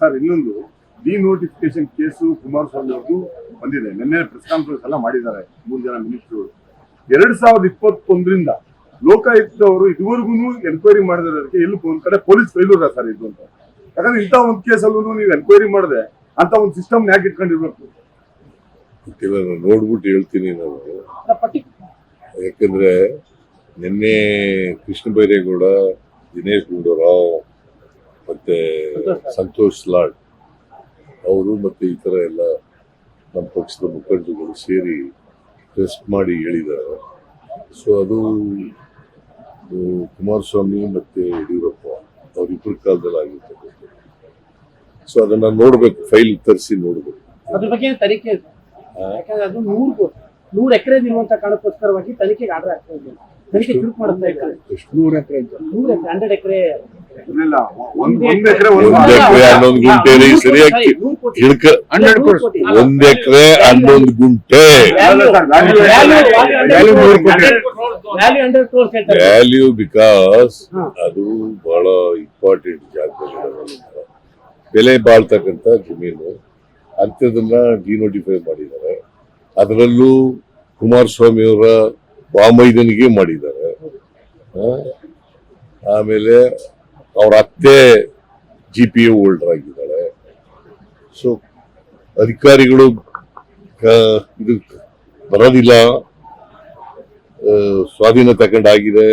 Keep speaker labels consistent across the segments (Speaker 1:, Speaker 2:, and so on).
Speaker 1: Sir, ಇನ್ನೊಂದು D notification case Kumaraswamy ಅವ್ರದ್ದು ಬಂದಿದೆ. ನಿನ್ನೆ ಪ್ರೆಸ್ ಕಾನ್ಫರೆನ್ಸ್ ಎಲ್ಲ ಮಾಡಿದ್ದಾರೆ ಮೂರು ಜನ ಮಿನಿಸ್ಟರ್ ಎರಡ್ ಸಾವಿರದ ಇಪ್ಪತ್ತೊಂದರಿಂದ ಲೋಕಾಯುಕ್ತ ಅವರು ಇದುವರೆಗೂ ಎನ್ಕ್ವೈರಿ ಮಾಡಿದ್ರೆ ಎಲ್ಲಿ ಒಂದ್ ಕಡೆ ಪೊಲೀಸ್ ಫೇಲ್ಯೂರ್ ಸರ್ ಇದು ಅಂತ. ಯಾಕಂದ್ರೆ ಇಂಥ ಒಂದು ಕೇಸಲ್ಲೂ ನೀವು ಎನ್ಕ್ವೈರಿ ಮಾಡಿದೆ ಅಂತ ಒಂದು ಸಿಸ್ಟಮ್ ಯಾಕೆ ಇಟ್ಕೊಂಡಿರ್ಬೇಕು.
Speaker 2: ನೋಡ್ಬಿಟ್ಟು ಹೇಳ್ತೀನಿ
Speaker 3: ಪಟ್ಟಿ
Speaker 2: ಯಾಕಂದ್ರೆ ನಿನ್ನೆ ಕೃಷ್ಣ ಬೈರೇಗೌಡ, ದಿನೇಶ್ ಗುಂಡೂರಾವ್ ಮತ್ತೆ ಸಂತೋಷ್ ಲಾಡ್. ಅವರು ಮತ್ತೆ ಈ ತರ ಎಲ್ಲ ನಮ್ಮ ಪಕ್ಷದ ಮುಖಂಡರುಗಳು ಸೇರಿ ಟೆಸ್ಟ್ ಮಾಡಿ ಹೇಳಿದ್ದಾರೆ. ಸೊ ಅದು ಕುಮಾರಸ್ವಾಮಿ ಮತ್ತೆ ಯಡಿಯೂರಪ್ಪ ಅವರಿಬ್ಬರ ಕಾಲದಲ್ಲಿ ಆಗಿರ್ತಕ್ಕಂಥದ್ದು ಸೊ ಅದನ್ನ ನೋಡ್ಬೇಕು ಫೈಲ್ ತರಿಸಿ ನೋಡ್ಬೇಕು.
Speaker 3: ಅದ್ರ ಬಗ್ಗೆ ತನಿಖೆ ಯಾಕಂದ್ರೆ ಅದು ನೂರು ನೂರು ಎಕರೆ ಇರುವಂತ ಕಾರಣಕ್ಕೋಸ್ಕರವಾಗಿ ತನಿಖೆಗೆ ಆರ್ಡರ್ ಆಗ್ತಾ ಇದೆ. ತನಿಖೆ ಚುರುಕು ಮಾಡುತ್ತಾ
Speaker 2: ನೂರ ಎಕರೆ
Speaker 3: ನೂರು ಎಕರೆ ಹಂಡ್ರೆಡ್ ಎಕರೆ
Speaker 2: ಹನ್ನೊಂದು ಗುಂಟೆ ಸರಿಯಾಗಿ ಹಿಡ್ಕ ಒಂದ್ ಎಕರೆ ಹನ್ನೊಂದು ಗುಂಟೆ.
Speaker 3: ವ್ಯಾಲ್ಯೂ
Speaker 2: ಬಿಕಾಸ್ ಅದು ಬಹಳ ಇಂಪಾರ್ಟೆಂಟ್ ಜಾಗದಲ್ಲಿ ಬೆಲೆ ಬಾಳ್ತಕ್ಕಂತ ಜಮೀನು ಅಂಥದನ್ನ ಡಿನೋಟಿಫೈ ಮಾಡಿದ್ದಾರೆ. ಅದರಲ್ಲೂ ಕುಮಾರಸ್ವಾಮಿ ಅವರ ಬಾಮೈದನಿಗೆ ಮಾಡಿದ್ದಾರೆ. ಆಮೇಲೆ ಅವ್ರ ಅತ್ತೆ ಜಿ ಪಿ ಎ ಹೋಲ್ಡರ್ ಆಗಿದ್ದಾಳೆ. ಸೊ ಅಧಿಕಾರಿಗಳು ಇದು ಬರೋದಿಲ್ಲ ಸ್ವಾಧೀನ ತಗೊಂಡಾಗಿದೆ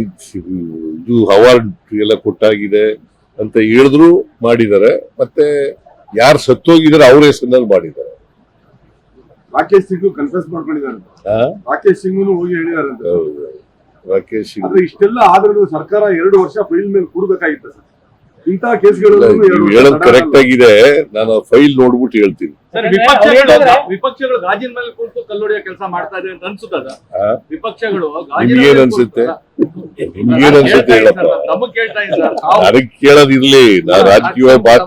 Speaker 2: ಇದ್- ಅವಾರ್ಡ್ ಎಲ್ಲ ಕೊಟ್ಟಾಗಿದೆ ಅಂತ ಹೇಳಿದ್ರು ಮಾಡಿದ್ದಾರೆ. ಮತ್ತೆ ಯಾರು ಸತ್ತೋಗಿದ್ದಾರೆ ಅವ್ರ ಹೆಸರಿನಲ್ಲಿ ಮಾಡಿದ್ದಾರೆ.
Speaker 1: ರಾಕೇಶ್ ಸಿಂಗ್ ಕನ್ಫ್ಯೂಸ್ ಮಾಡ್ಕೊಂಡಿದ್ದಾರೆ? ರಾಕೇಶ್ ಸಿಂಗ್ ಹೋಗಿ ಹೇಳಿದಾರೆ.
Speaker 2: ರಾಕೇಶ್ ಸಿಂಗ್
Speaker 1: ಆದ್ರೆ ಇಷ್ಟೆಲ್ಲ ಆದ್ರೂ ಸರ್ಕಾರ ಎರಡು ವರ್ಷ ಫೈಲ್ ಮೇಲೆ ಕೂಡಬೇಕಾಗಿತ್ತು ಸರ್. ಇಂತಹ ಕೇಸ್ಗಳು
Speaker 2: ಹೇಳೋದು ಕರೆಕ್ಟ್ ಆಗಿದೆ. ನಾನು ಫೈಲ್ ನೋಡ್ಬಿಟ್ಟು ಹೇಳ್ತೀನಿ.
Speaker 4: ವಿಪಕ್ಷಗಳು ಗಾಜಿನ ಮೇಲೆ ಕುಳಿತು ಕಲ್ಲೊಡೆಯ ಕೆಲಸ ಮಾಡ್ತಾ ಇದೆ ಅಂತ ಅನ್ಸುತ್ತದ? ವಿಪಕ್ಷಗಳು
Speaker 2: ನಿಮ್ಗೇನ್ ಅನ್ಸುತ್ತೆ? ನಿಮ್ಗೇನ್ ಅನ್ಸುತ್ತೆ ಹೇಳಪ್ಪ? ಅದಕ್ಕೆ ಕೇಳೋದಿರ್ಲಿ ನಾ ರಾಜಕೀಯ ಬಾತ್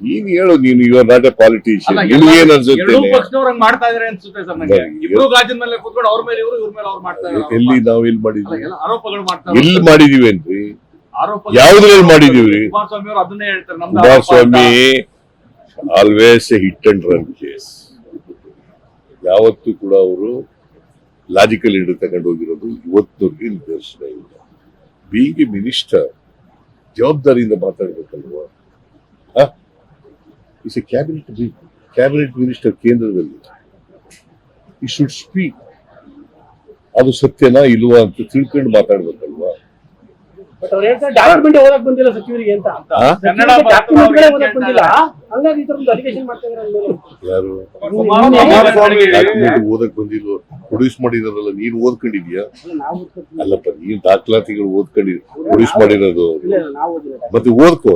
Speaker 2: ನೀನ್ ಹೇಳು ನೀನು ಯುವರ್ ನಾಟ್ ಎ ಪಾಲಿಟಿಷಿಯನ್
Speaker 4: ಎರಡೂ
Speaker 2: ಅನ್ಸುತ್ತೆ ಎಲ್ಲಿ ನಾವ್ ಎಲ್ಲಿ ಮಾಡಿದ್ವಿ?
Speaker 4: ಎಲ್ಲ
Speaker 2: ಮಾಡಿದೀವಿ
Speaker 4: ಏನ್ರಿ?
Speaker 2: ಯಾವ್ದ್ರಲ್ಲಿ ಮಾಡಿದೀವ್ರಿ
Speaker 4: Kumaraswamy
Speaker 2: always hit and run case ಯಾವತ್ತು ಕೂಡ ಅವರು ಲಾಜಿಕಲ್ ಹಿಡಿದು ತಗೊಂಡು ಹೋಗಿರೋದು ಇವತ್ತು ನಿದರ್ಶನ ಇಲ್ಲ. ಬೀಗಿ ಮಿನಿಸ್ಟರ್ ಜವಾಬ್ದಾರಿಯಿಂದ ಮಾತಾಡ್ಬೇಕಲ್ವಾ? Is a cabinet cabinet minister ಕೇಂದ್ರದಲ್ಲಿ ಈ ಶುಡ್ ಸ್ಪೀಕ್ ಅದು ಸತ್ಯನಾ ಇಲ್ವಾ ಅಂತ ತಿಳ್ಕೊಂಡು ಮಾತಾಡ್ಬೇಕಲ್ವಾ?
Speaker 3: ಬಟ್ ಅವ್ರು ಹೇಳ್ತಾರೆ ಡಾಕ್ಯುಮೆಂಟ್ ಓದಕ್ ಬಂದಿಲ್ಲ ಸಚಿವರಿಗೆ ಅಂತ.
Speaker 2: ಆ?
Speaker 4: ಕನ್ನಡ
Speaker 3: ಡಾಕ್ಯುಮೆಂಟ್ಗಳೇ
Speaker 4: ಭಾಷೆ
Speaker 3: ಬಂದಿಲ್ಲ. ಹಂಗಾಗಿ ಈ ಒಂದು ಅಲಿಗೇಷನ್ ಮಾಡ್ತಾ ಇದ್ದಾರೆ
Speaker 2: ಯಾರು? ಓದಕ್ ಬಂದಿಲ್ವ? ಪ್ರೊಡ್ಯೂಸ್ ಮಾಡಿದಾರಲ್ಲ ನೀನ್ ಓದ್ಕೊಂಡಿದ್ಯಾ. ಅಲ್ಲಪ್ಪ ನೀನ್ ದಾಖಲಾತಿಗಳು ಓದ್ಕೊಂಡಿದ್ ಪ್ರೊಡ್ಯೂಸ್ ಮಾಡಿರೋದು ಮತ್ತೆ ಓದ್ಕೋ.